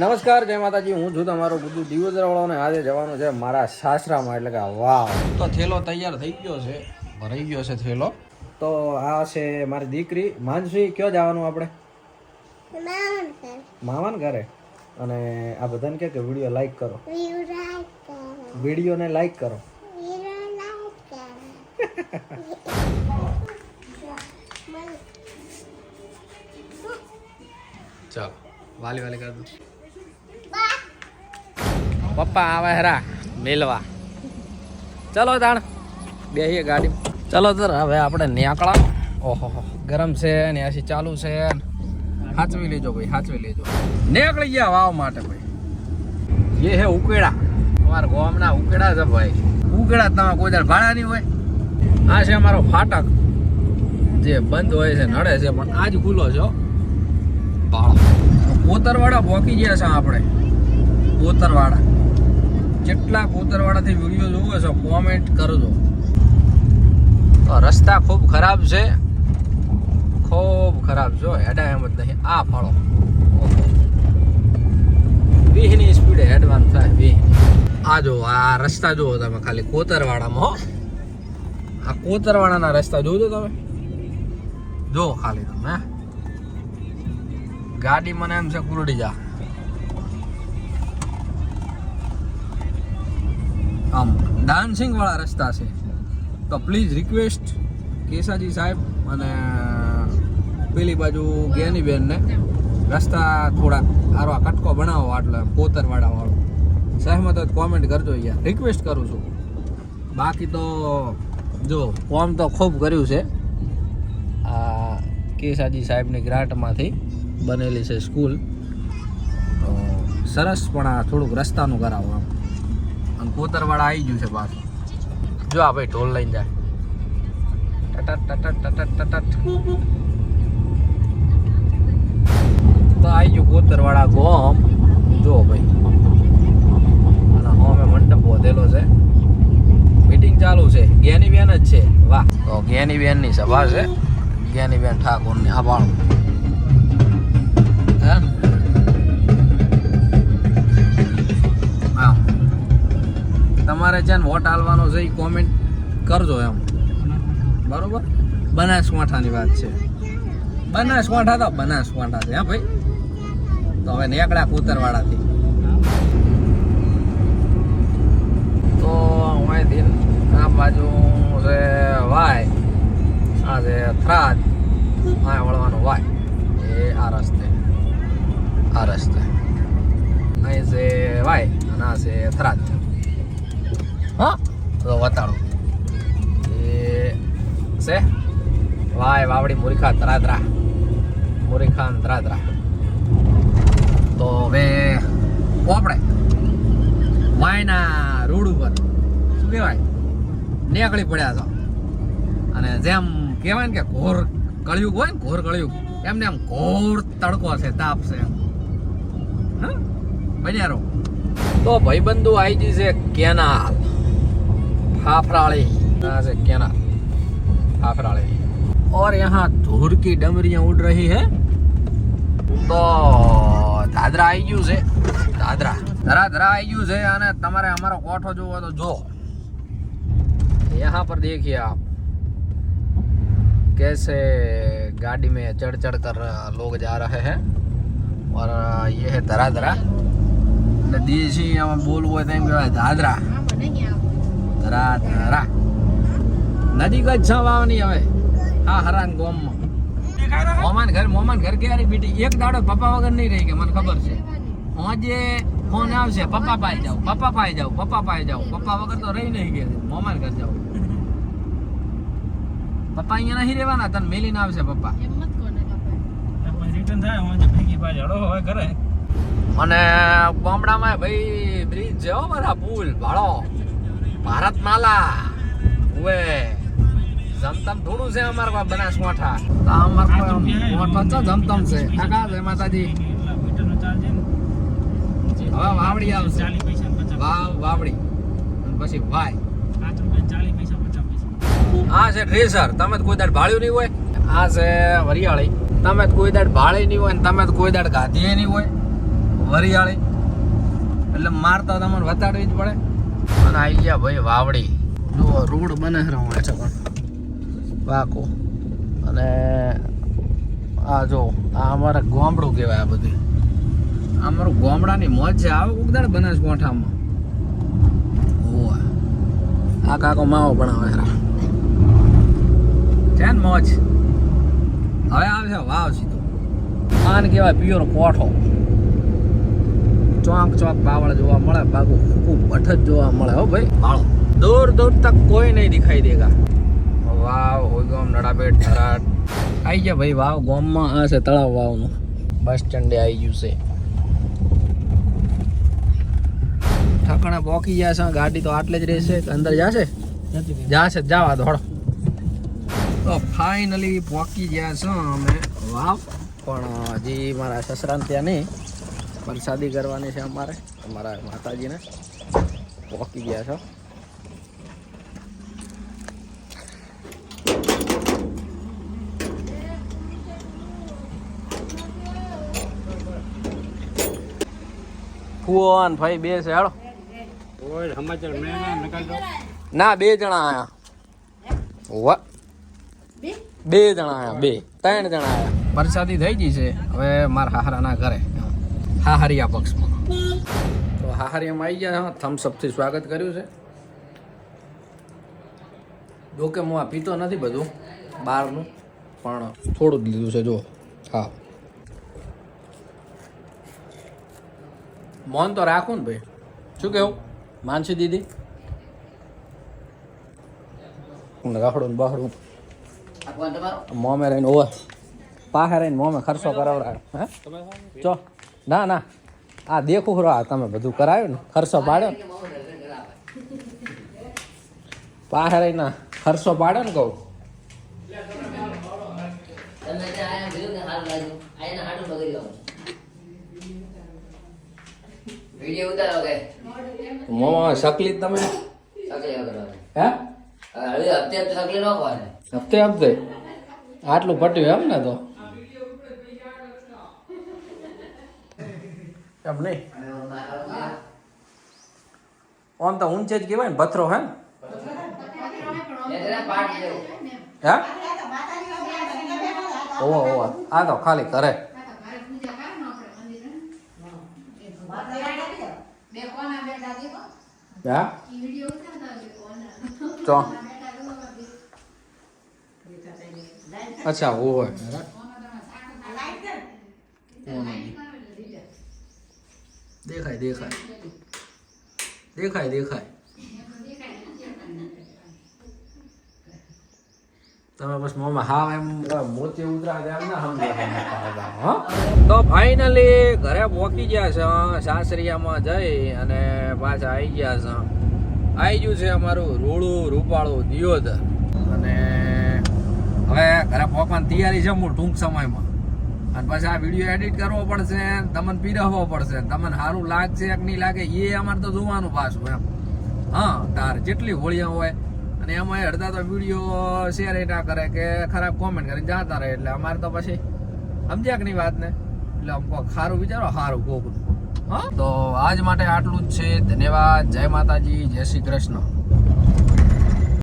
નમસ્કાર જય માતાજી. હું છું તમારો ગુજુ દિવસરાવાળો ને આજે જવાનું છે મારા સાસરામાં. એટલે કે વાવ. તો થેલો તૈયાર થઈ ગયો છે. ભરાઈ ગયો છે થેલો. તો આ છે મારી દીકરી. માનસી કયો જવાનું આપણે? મામાન ઘરે. અને આ બધાને કે કે વીડિયો લાઈક કરો. વિડીયોને લાઈક કરો. ચાલો વાલી વાલી કર પપ્પા આવે હેરા, મેલવા. ચલો તાણ. બેહીએ ગાડી. ચલો તર હવે આપણે નેકળા. ઓહો, ગરમ છે ને એસી ચાલુ છે હાચવી લેજો ભાઈ, હાચવી લેજો. નીકળી ગયા વાવ માટે ભાઈ. એ હે ઉકેડા અમારા ગામના ઉકેડા છે ભાઈ. ઉકેડા તમે કોઈ દર ભાડા નહીં હોય. આ છે અમારો ફાટક. જે બંધ હોય છે, નડે છે, પણ આજ ખુલ્લો છે, હો. ભોકી ગયા છે આપણે. કોતરવાડા કેટલા કોતરવાળાથી વીડિયો જોવો છો કોમેન્ટ કરજો. તો રસ્તા ખૂબ ખરાબ છે. ખૂબ ખરાબ જો હેડા એમ જ નહીં. આ ફાળો. વીહની સ્પીડે હેડવાનું થાય વીહ આ જો આ રસ્તા જુઓ તમે ખાલી કોતરવાળામાં હો. આ કોતરવાળાના રસ્તા જોજો તમે. જો ખાલી તમે? ગાડી મને એમ છે, કુરડી જા. આમ ડાન્સિંગ વાળા રસ્તા છે. તો પ્લીઝ રિક્વેસ્ટ કેસાજી સાહેબ અને પેલી બાજુ જ્ઞાનીબેનને રસ્તા થોડા સારો આ કટકો બનાવો આટલો એમ કોતરવાડા વાળો સહેમત હોય કોમેન્ટ કરજો યાર રિક્વેસ્ટ કરું છું. બાકી તો, જો ફોર્મ તો ખૂબ કર્યું છે. આ કેસાજી સાહેબની ગ્રાન્ટમાંથી બનેલી છે સ્કૂલ. સરસ પણ આ થોડુંક રસ્તાનું કરાવો આમ. અને કોતરવાળા આવી ગયું છે પાછું. જો આ ભાઈ ઢોલ લઈને જાય. તો આવી ગયું કોતરવાળા ગોમ. જો ભાઈ. અને હોમે મંડપ વધેલો છે. મીટિંગ ચાલુ છે. જ્ઞાની બેન જ છે. વાહ. તો જ્ઞાની બેનની સભા છે. જ્ઞાની બેન ઠાકોરની આ આભાણું હા જ્યાં વોટ આલવાનો છે એ કોમેન્ટ કરજો એમ. બરોબર? બનાસકાંઠાની વાત છે. બનાસકાંઠા તો બનાસકાંઠા છે, હા ભાઈ? તો હવે નીકળ્યા કૂતરવાળાથી તો અહીંથી આ બાજુ છે વાય. આ છે થરાદ આ વળવાનું વાય. એ આ રસ્તે. આ રસ્તે. અહીં છે વાય અને આ છે થરાદ હા? તો વતાડો. એ, છે? વાય, વાવડી, મુરીખા તરાદરા મુરીખા તરાદરા તો હવે આપણે વાયના રોડ ઉપર. શું કહેવાય? નીકળી પડ્યા છો. અને જેમ કહેવાય ને કે ઘોર કળિયુગ હોય ને, ઘોર કળિયુગ, એમને એમ ઘોર તડકો છે તાપ છે. એમ હા? બન્યા રહો. તો ભાઈબંધુ આવી ગઈ છે કેનાલ. फाफराड़ी यहाँ से क्या फाफराड़ी और यहाँ धूर की डमरियां उड़ रही है તો દાદરા આવી ગયું છે દાદરા ધરા ધરા આવી ગયું છે અને તમારે અમારો કોઠો જોવો તો જો यहाँ पर देखिए आप कैसे गाड़ी में चढ़ चढ़ कर लोग जा रहे हैं और ये है धरा धरा એટલે દેશી આમાં બોલવું હોય તો એમ કહેવાય દાદરા ધરા ધરા નજીક જ છ વાવની હવે. હા હરાન ગોમમાં. મોમાન ઘર મોમાન ઘર ક્યારે બીટી? એક દાડો પપ્પા વગર નહીં રહી કે મને ખબર છે. હોજે ફોન આવશે પપ્પા પાસે જાવ પપ્પા પાસે જાવ પપ્પા પાસે જાવ પપ્પા વગર તો રહી નહીં ગયા મોમાન ઘર જાવ પપ્પા અહીંયા નહીં રહેવાના તને મેલીને આવશે પપ્પા. અને ગામડામાં ભાઈ બ્રિજ છે હો બધા પુલ ભાડો. ભારત માલા ઉવે, જમતમ થોડું છે અમારે પાસે બનાસકાંઠા તો અમારે મોટો છે જમતમ છે. કાકા જય માતાજી? હવે વાવડી આવશે. વાવ, વાવડી. પછી પૈસા આ છે ડ્રેસર તમે કોઈ દાડ ભાળ્યું નહીં હોય. આ છે વરિયાળી. તમે કોઈ દાડ ભાળી નહીં હોય ને તમે કોઈ દાડ ગાધી નહીં હોય. વરિયાળી. એટલે મારતા તમને વતાડવી જ પડે. અને આવી ગયા ભાઈ વાવડી. જુઓ, રોડ બને રહ્યો છે પણ. વાકો. અને આ જો, આ અમારે ગોમડું કહેવાય આ બધું. આ અમારું ગોમડાની મોજ છે. આવે ઉગદાડ બનાસકાંઠામાં આ કાકો માવો છે છે. ને મોજ. હવે આવશે વાવ સીધો આને કહેવાય પિયોર કોઠો. ચોક ચોંક બાવળ જોવા મળે, બાગુ અઠ જ જોવા મળે હો ભાઈ. હાલો દૂર દૂર તક કોઈ નહીં દેખાઈ દેગા. વાવ, હોય ગામ નડાબેટ થરાટ આવી ગયા ભાઈ, વાવ, ગામમાં આ છે તળાવ વાવનું. બસ સ્ટેન્ડે આવી ગયું છે. ઠકણે પોકી છે, ગાડી તો આટલે જ રહેશે અંદર જશે? જાશે, જાવા દોડો તો ફાઇનલી પહોંચી ગયા છો અમે. વાવ. પણ હજી મારા સસરાને ત્યાં નહીં. પ્રસાદી કરવાની છે અમારે. અમારા માતાજીને. પહોંચી ગયા છો. ફુવાન ભાઈ બે છે હાલો. ઓય સમાચાર મેં ના બે જણા આયા. વા બે? જણા આયા બે. ત્રણ જણા આયા. પ્રસાદી થઈ ગઈ છે. હવે મારા હારાના ઘરે. હાહરિયા પક્ષમાં. તો હાહરિયામાં આવી ગયા થમ્સઅપથી સ્વાગત કર્યું છે. જોકે હું આ પીતો નથી બધું બહારનું પણ થોડું જ લીધું છે જો હા. મોન તો રાખું ને ભાઈ. શું કેવું? માનસી દીદી? હું રખડું ને બહાડું મોમે રહીને ઓવા. પાસે રહીને મોમે ખર્ચો કરાવડા હે? ચો ના ના. આ દેખું ખરો આ તમે બધું કરાવ્યું ને ખર્ચો પાડ્યો ને. પાસે રહીને ખર્ચો પાડ્યો ને કહું. ને શકલી તમે? હે? સકલી ન હપ્તે હપ્તે આટલું પટ્યું એમ ને તો. એમ નહીં? આમ તો ઊંચે જ કહેવાય ને પથરો હે? હે? ઓવા આ તો ખાલી કરે હા? ચો અચ્છા હોય દેખાય દેખાય. દેખાય દેખાય. તમે બસ મોમાં હાવ એમ મોતી ઉતરા એમ ના સમજો તો ફાઇનલી ઘરે પહોંચી ગયા છે સાસરિયામાં જઈ અને પાછા આવી ગયા છે. આવી ગયું છે અમારું રૂડું રૂપાળું દિયોદર. અને હવે ઘરે પહોંચવાની તૈયારી છે હું ટૂંક સમયમાં. અને પછી આ વીડિયો એડિટ કરવો પડશે, તમને પીરવવો પડશે. તમને સારું લાગશે કે નહીં લાગે, એ અમારે તો જોવાનું પાછું એમ. હા, તાર જેટલી હોળીઓ હોય, અને એમાં અડધા તો વીડિયો શેર એટલા કરે કે ખરાબ કોમેન્ટ કરીને જાતા રહે, એટલે અમારે તો પછી સમજ્યા કે નહીં વાતને? એટલે અમકો સારું વિચારો સારું કોકનું. હા? તો આજ માટે આટલું જ છે. ધન્યવાદ. જય માતાજી. જય શ્રી કૃષ્ણ.